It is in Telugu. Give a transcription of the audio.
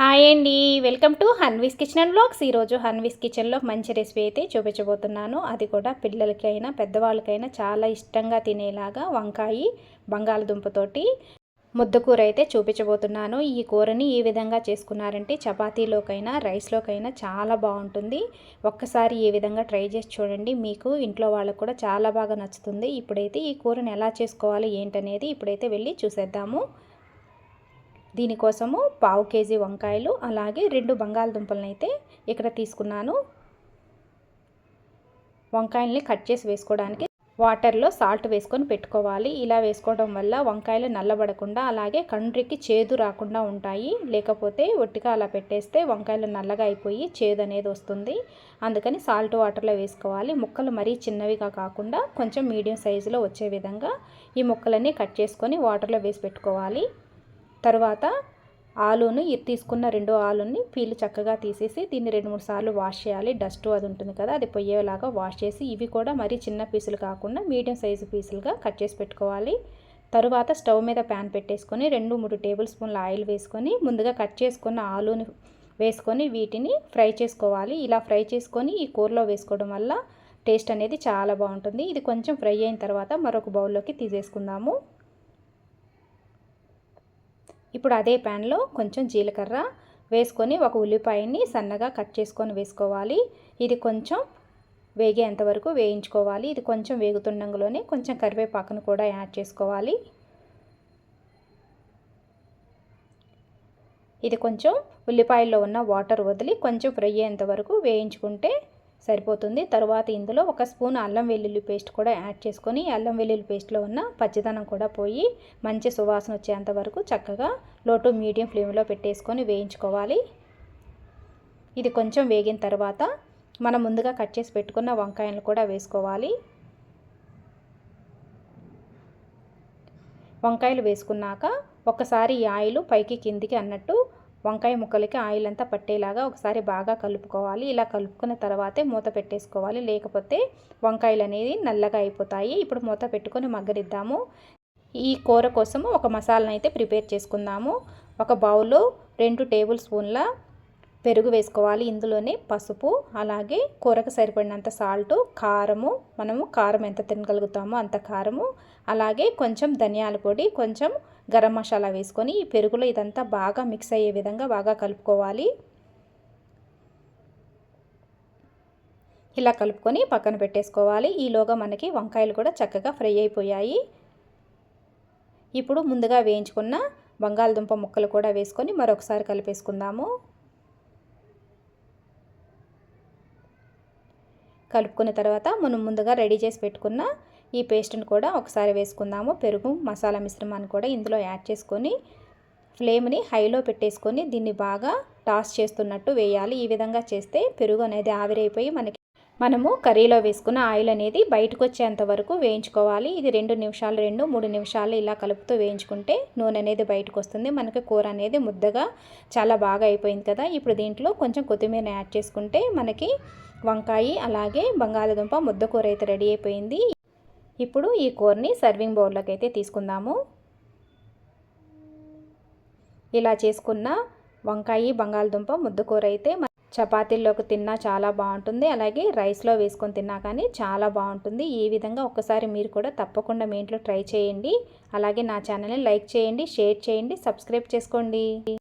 హాయ్ అండి. Welcome to Hanvi's kitchen and blogs. ఈరోజు హన్వీస్ కిచెన్లో మంచి రెసిపీ అయితే చూపించబోతున్నాను. అది కూడా పిల్లలకైనా పెద్దవాళ్ళకైనా చాలా ఇష్టంగా తినేలాగా వంకాయ బంగాళదుంపతోటి ముద్దకూర అయితే చూపించబోతున్నాను. ఈ కూరని ఏ విధంగా చేసుకున్నారంటే చపాతీలోకైనా రైస్లోకైనా చాలా బాగుంటుంది. ఒక్కసారి ఏ విధంగా ట్రై చేసి చూడండి. మీకు ఇంట్లో వాళ్ళకు కూడా చాలా బాగా నచ్చుతుంది. ఇప్పుడైతే ఈ కూరని ఎలా చేసుకోవాలి ఏంటనేది ఇప్పుడైతే వెళ్ళి చూసేద్దాము. దీనికోసము పావు కేజీ వంకాయలు అలాగే రెండు బంగాళదుంపలను అయితే ఇక్కడ తీసుకున్నాను. వంకాయల్ని కట్ చేసి వేసుకోవడానికి వాటర్లో సాల్ట్ వేసుకొని పెట్టుకోవాలి. ఇలా వేసుకోవడం వల్ల వంకాయలు నల్లబడకుండా అలాగే కండ్రికి చేదు రాకుండా ఉంటాయి. లేకపోతే ఒట్టిగా అలా పెట్టేస్తే వంకాయలు నల్లగా అయిపోయి చేదు అనేది వస్తుంది. అందుకని సాల్ట్ వాటర్లో వేసుకోవాలి. ముక్కలు మరీ చిన్నవిగా కాకుండా కొంచెం మీడియం సైజులో వచ్చే విధంగా ఈ ముక్కలన్నీ కట్ చేసుకొని వాటర్లో వేసి పెట్టుకోవాలి. తర్వాత ఆలూని తీసుకున్న రెండు ఆలుని పీలు చక్కగా తీసేసి దీన్ని రెండు మూడు సార్లు వాష్ చేయాలి. డస్ట్ అది ఉంటుంది కదా అది పొయ్యేలాగా వాష్ చేసి ఇవి కూడా మరీ చిన్న పీసులు కాకుండా మీడియం సైజు పీసులుగా కట్ చేసి పెట్టుకోవాలి. తరువాత స్టవ్ మీద ప్యాన్ పెట్టేసుకొని రెండు మూడు టేబుల్ స్పూన్ల ఆయిల్ వేసుకొని ముందుగా కట్ చేసుకున్న ఆలూని వేసుకొని వీటిని ఫ్రై చేసుకోవాలి. ఇలా ఫ్రై చేసుకొని ఈ కూరలో వేసుకోవడం వల్ల టేస్ట్ అనేది చాలా బాగుంటుంది. ఇది కొంచెం ఫ్రై అయిన తర్వాత మరొక బౌల్లోకి తీసేసుకుందాము. ఇప్పుడు అదే ప్యాన్లో కొంచెం జీలకర్ర వేసుకొని ఒక ఉల్లిపాయని సన్నగా కట్ చేసుకొని వేసుకోవాలి. ఇది కొంచెం వేగేంతవరకు వేయించుకోవాలి. ఇది కొంచెం వేగుతుండగానే కొంచెం కరివేపాకును కూడా యాడ్ చేసుకోవాలి. ఇది కొంచెం ఉల్లిపాయల్లో ఉన్న వాటర్ వదిలి కొంచెం ఫ్రై అయ్యేంత వరకు వేయించుకుంటే సరిపోతుంది. తర్వాత ఇందులో ఒక స్పూన్ అల్లం వెల్లుల్లి పేస్ట్ కూడా యాడ్ చేసుకొని అల్లం వెల్లుల్లి పేస్ట్లో ఉన్న పచ్చిదనం కూడా పోయి మంచి సువాసన వచ్చేంత వరకు చక్కగా లోటు మీడియం ఫ్లేమ్లో పెట్టేసుకొని వేయించుకోవాలి. ఇది కొంచెం వేగిన తర్వాత మనం ముందుగా కట్ చేసి పెట్టుకున్న వంకాయలు కూడా వేసుకోవాలి. వంకాయలు వేసుకున్నాక ఒకసారి ఈ ఆయిల్ పైకి కిందికి అన్నట్టు వంకాయ ముక్కలకి ఆయిల్ అంతా పట్టేలాగా ఒకసారి బాగా కలుపుకోవాలి. ఇలా కలుపుకున్న తర్వాతే మూత పెట్టేసుకోవాలి. లేకపోతే వంకాయలు అనేది నల్లగా అయిపోతాయి. ఇప్పుడు మూత పెట్టుకొని మగ్గరిద్దాము ఈ కూర కోసము ఒక మసాలాను అయితే ప్రిపేర్ చేసుకుందాము. ఒక బౌల్లో రెండు టేబుల్ స్పూన్ల పెరుగు వేసుకోవాలి ఇందులోనే పసుపు అలాగే కూరకు సరిపడినంత సాల్ట్ కారము మనము కారం ఎంత తినగలుగుతామో అంత కారము అలాగే కొంచెం ధనియాల పొడి కొంచెం గరం మసాలా వేసుకొని ఈ పెరుగులో ఇదంతా బాగా మిక్స్ అయ్యే విధంగా బాగా కలుపుకోవాలి. ఇలా కలుపుకొని పక్కన పెట్టేసుకోవాలి. ఈలోగా మనకి వంకాయలు కూడా చక్కగా ఫ్రై అయిపోయాయి. ఇప్పుడు ముందుగా వేయించుకున్న బంగాళదుంప ముక్కలు కూడా వేసుకొని మరొకసారి కలిపేసుకుందాము. కలుపుకున్న తర్వాత మనం ముందుగా రెడీ చేసి పెట్టుకున్న ఈ పేస్ట్ని కూడా ఒకసారి వేసుకుందాము. పెరుగు మసాలా మిశ్రమాన్ని కూడా ఇందులో యాడ్ చేసుకొని ఫ్లేమ్ని హైలో పెట్టేసుకొని దీన్ని బాగా టాస్ చేస్తున్నట్టు వేయాలి. ఈ విధంగా చేస్తే పెరుగు అనేది ఆవిరైపోయి మనకి మనము కర్రీలో వేసుకున్న ఆయిల్ అనేది బయటకు వచ్చేంత వరకు వేయించుకోవాలి. ఇది రెండు నిమిషాలు రెండు మూడు నిమిషాలు ఇలా కలుపుతూ వేయించుకుంటే నూనె అనేది బయటకు వస్తుంది. మనకి కూర అనేది ముద్దగా చాలా బాగా అయిపోయింది కదా. ఇప్పుడు దీంట్లో కొంచెం కొత్తిమీర యాడ్ చేసుకుంటే మనకి వంకాయ అలాగే బంగాళదుంప ముద్ద కూర అయితే రెడీ అయిపోయింది. ఇప్పుడు ఈ కూరని సర్వింగ్ బౌల్లోకి అయితే తీసుకుందాము. ఇలా చేసుకున్న వంకాయ బంగాళదుంప ముద్దకూర అయితే చపాతీల్లోకి తిన్నా చాలా బాగుంటుంది. అలాగే రైస్లో వేసుకొని తిన్నా కానీ చాలా బాగుంటుంది. ఈ విధంగా ఒక్కసారి మీరు కూడా తప్పకుండా మీ ఇంట్లో ట్రై చేయండి. అలాగే నా ఛానల్ని లైక్ చేయండి షేర్ చేయండి సబ్స్క్రైబ్ చేసుకోండి.